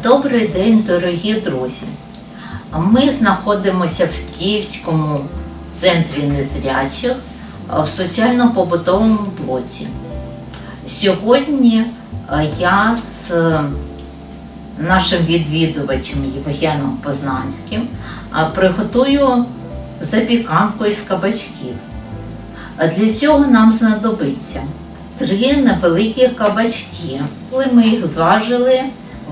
Добрий день, дорогі друзі. Ми знаходимося в Київському центрі незрячих в соціально-побутовому блоці. Сьогодні я з е, нашим відвідувачем Євгеном Познанським приготую запіканку із кабачків. Для цього нам знадобиться три невеликі кабачки. Коли ми їх зважили,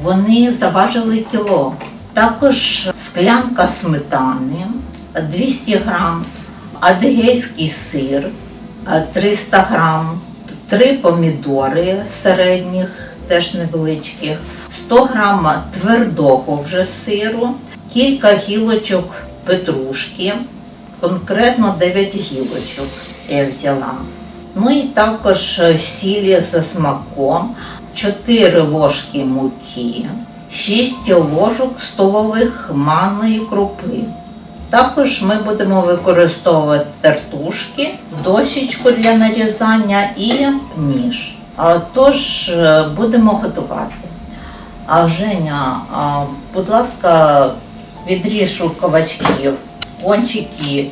вони заважили кіло. Також склянка сметани, 200 грам, адигейський сир, 300 грам, три помідори середніх, теж невеличких, 100 грам твердого вже сиру, кілька гілочок петрушки, конкретно 9 гілочок я взяла. Ну і також е, сілі за смаком, 4 ложки муки, 6 ложок столових манної крупи. Також ми будемо використовувати тертушки, дощечку для нарізання і ніж. А, Тож е, будемо готувати. А Женя, будь ласка, відріж у кабачків, кончики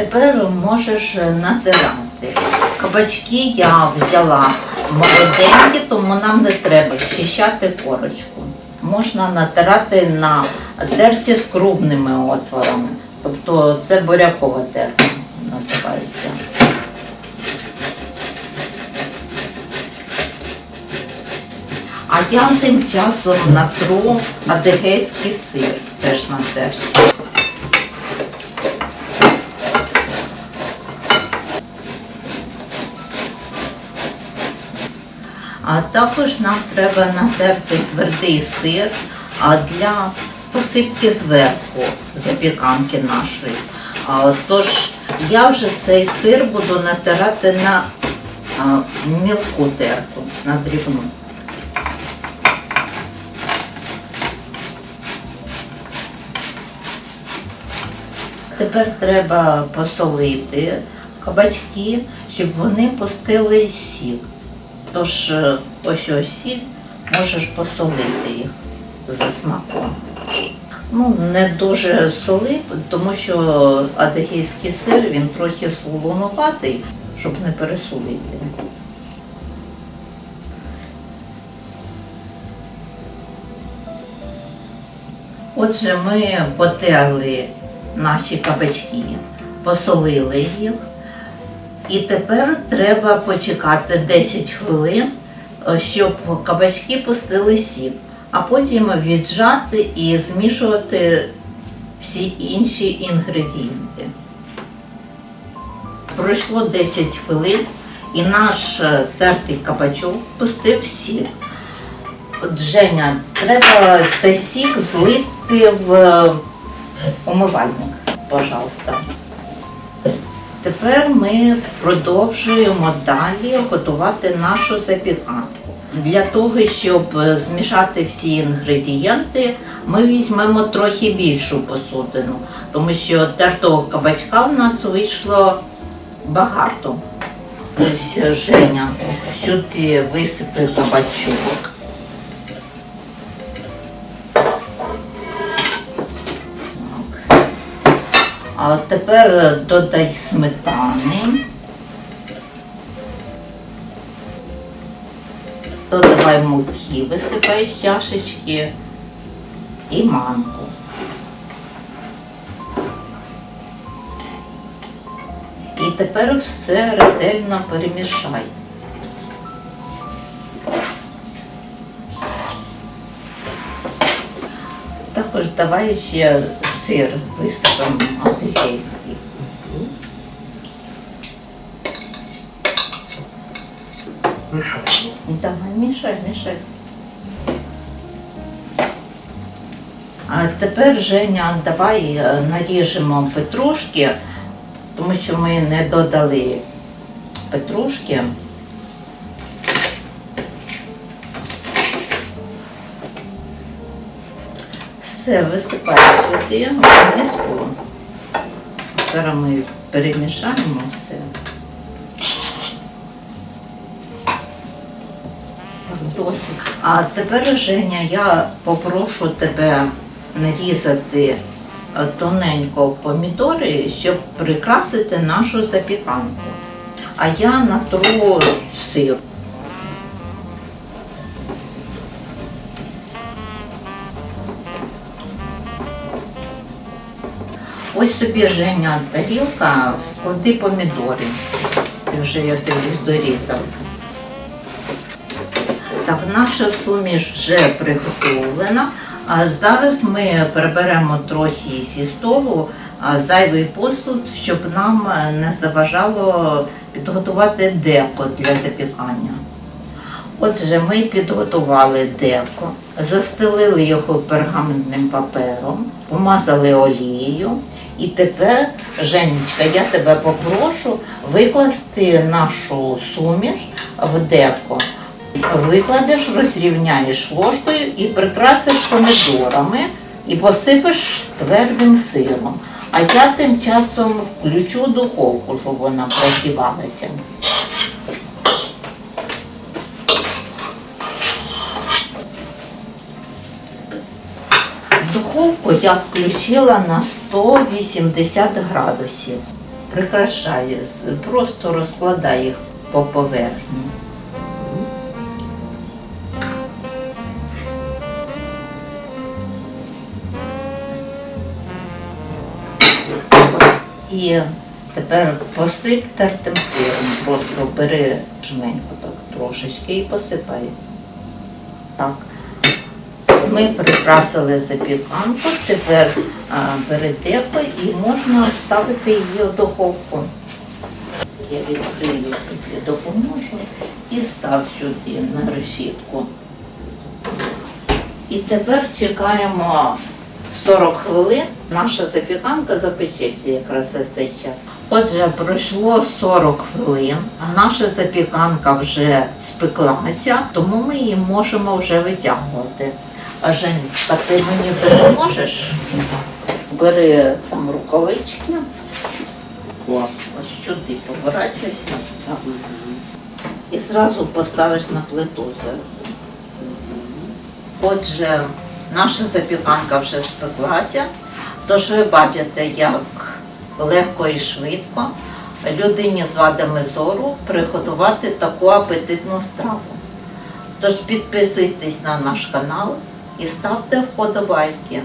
Тепер можеш натирати. Кабачки я взяла молоденькі, тому нам не треба щищати корочку. Можна натирати на терці з крупними отворами. Тобто це бурякова терка називається. А я тим часом натру адигейський сир теж на терці. А також нам треба натерти твердий сир для посипки зверху запіканки нашої. Тож я вже цей сир буду натирати на мілку терку, на дрібну. Тепер треба посолити кабачки, щоб вони пустили сік. Тож е, ось ось можеш посолити їх за смаком. Ну, не дуже соли, тому що адигейський сир він трохи солонуватий, щоб не пересолити. Отже, ми потерли наші кабачки, посолили їх. І тепер треба почекати 10 хвилин, е, щоб кабачки пустили сік, а потім віджати і змішувати всі інші інгредієнти. Пройшло 10 хвилин і наш е, тертий кабачок пустив сік. Женя, треба цей сік злити в е, умивальник, пожалуйста. Тепер ми продовжуємо далі готувати нашу запіканку. Для того, щоб е, змішати всі інгредієнти, ми візьмемо трохи більшу посудину, тому що тертого кабачка в нас вийшло багато. Ось е, Женя сюди висипи кабачок. А тепер е, додай сметани. Додавай муки, висипай з чашечки і манку. І тепер все ретельно перемішай. Також давай ще сир висипемо адигейський. Давай, мішай, мішай. А тепер, Женя, давай е, наріжемо петрушки, тому що ми не додали петрушки. Все, висипай сюди, в миску. Зараз ми перемішаємо все. Досить. А тепер, Женя, я попрошу тебе нарізати е, тоненько помідори, щоб прикрасити нашу запіканку. А я натру сир. Ось тобі, Женя, тарілка, склади помідори. Ти вже, я дивлюсь, дорізав. Так, наша суміш вже приготовлена. А зараз ми приберемо трохи зі столу зайвий посуд, щоб нам е, не заважало підготувати деко для запікання. Отже, ми підготували деко, застелили його пергаментним папером, помазали олією. І тепер, Женечка, я тебе попрошу викласти нашу суміш в деко. Викладеш, розрівняєш ложкою і прикрасиш помідорами і посипеш твердим сиром. А я тим часом включу духовку, щоб вона прогрівалася. Духовку я включила на 180 градусів. Прикрашаю, просто розкладаю їх по поверхні. І тепер посип тертим сиром. Просто бери жменьку так трошечки і посипай. Так. Ми прикрасили запіканку, тепер а, і можна ставити її в духовку. Я відкрию тобі допоможу і став сюди на решітку. І тепер чекаємо 40 хвилин. Наша запіканка запечеться якраз за цей час. Отже, пройшло 40 хвилин, а наша запіканка вже спеклася, тому ми її можемо вже витягувати. А Женечка, ти мені допоможеш? Бери там рукавички. Клас. Ось сюди поворачуйся. Так. І зразу поставиш на плиту. Отже, наша запіканка вже спеклася, тож ви бачите, як легко і швидко людині з вадами зору приготувати таку апетитну страву. Тож підписуйтесь на наш канал і ставте вподобайки.